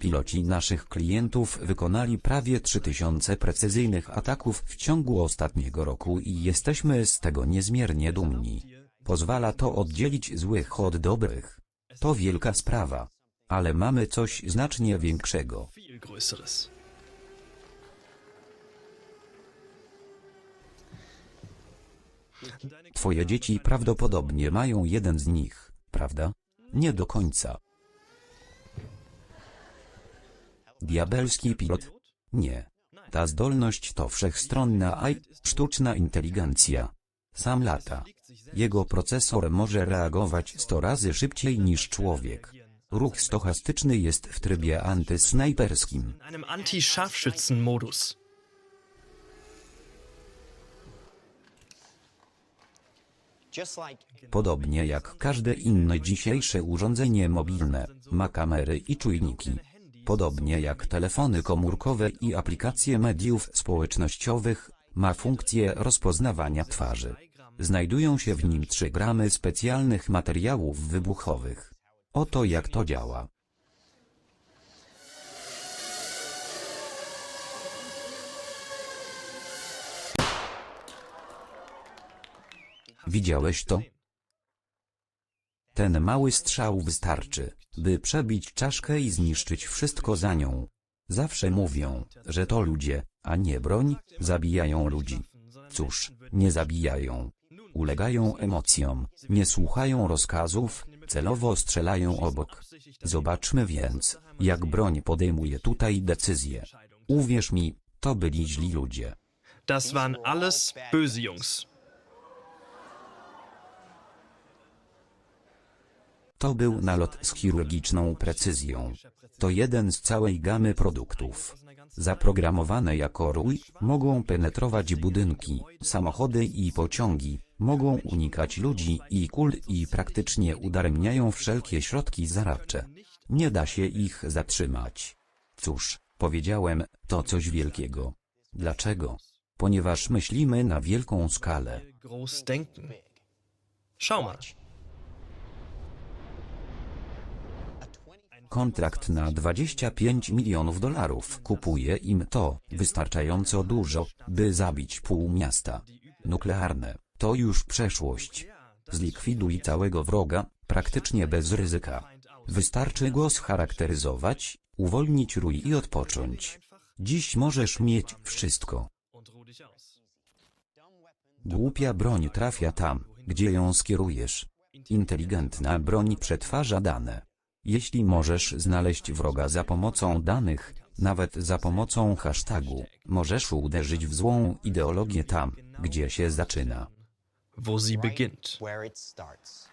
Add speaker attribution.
Speaker 1: Piloci naszych klientów wykonali prawie 3000 precyzyjnych ataków w ciągu ostatniego roku i jesteśmy z tego niezmiernie dumni. Pozwala to oddzielić złych od dobrych. To wielka sprawa. Ale mamy coś znacznie większego. Twoje dzieci prawdopodobnie mają jeden z nich, prawda? Nie do końca. Diabelski pilot? Nie. Ta zdolność to wszechstronna AI, sztuczna inteligencja. Sam lata. Jego procesor może reagować 100 razy szybciej niż człowiek. Ruch stochastyczny jest w trybie antysnajperskim.
Speaker 2: Anti-Scharfschützen-Modus.
Speaker 1: Podobnie jak każde inne dzisiejsze urządzenie mobilne, ma kamery i czujniki. Podobnie jak telefony komórkowe i aplikacje mediów społecznościowych, ma funkcję rozpoznawania twarzy. Znajdują się w nim 3 gramy specjalnych materiałów wybuchowych. Oto jak to działa. Widziałeś to? Ten mały strzał wystarczy, by przebić czaszkę i zniszczyć wszystko za nią. Zawsze mówią, że to ludzie, a nie broń, zabijają ludzi. Cóż, nie zabijają. Ulegają emocjom, nie słuchają rozkazów, celowo strzelają obok. Zobaczmy więc, jak broń podejmuje tutaj decyzje. Uwierz mi, to byli źli ludzie.
Speaker 2: Das waren alles böse Jungs.
Speaker 1: To był nalot z chirurgiczną precyzją. To jeden z całej gamy produktów. Zaprogramowane jako rój, mogą penetrować budynki, samochody i pociągi, mogą unikać ludzi i kul i praktycznie udaremniają wszelkie środki zaradcze. Nie da się ich zatrzymać. Cóż, powiedziałem, to coś wielkiego. Dlaczego? Ponieważ myślimy na wielką skalę.
Speaker 2: Schau mal.
Speaker 1: Kontrakt na 25 milionów dolarów kupuje im to wystarczająco dużo, by zabić pół miasta. Nuklearne, to już przeszłość. Zlikwiduj całego wroga, praktycznie bez ryzyka. Wystarczy go scharakteryzować, uwolnić rój i odpocząć. Dziś możesz mieć wszystko. Głupia broń trafia tam, gdzie ją skierujesz. Inteligentna broń przetwarza dane. Jeśli możesz znaleźć wroga za pomocą danych, nawet za pomocą hashtagu, możesz uderzyć w złą ideologię tam, gdzie się zaczyna.
Speaker 2: Wo sie beginnt.
Speaker 3: where it starts.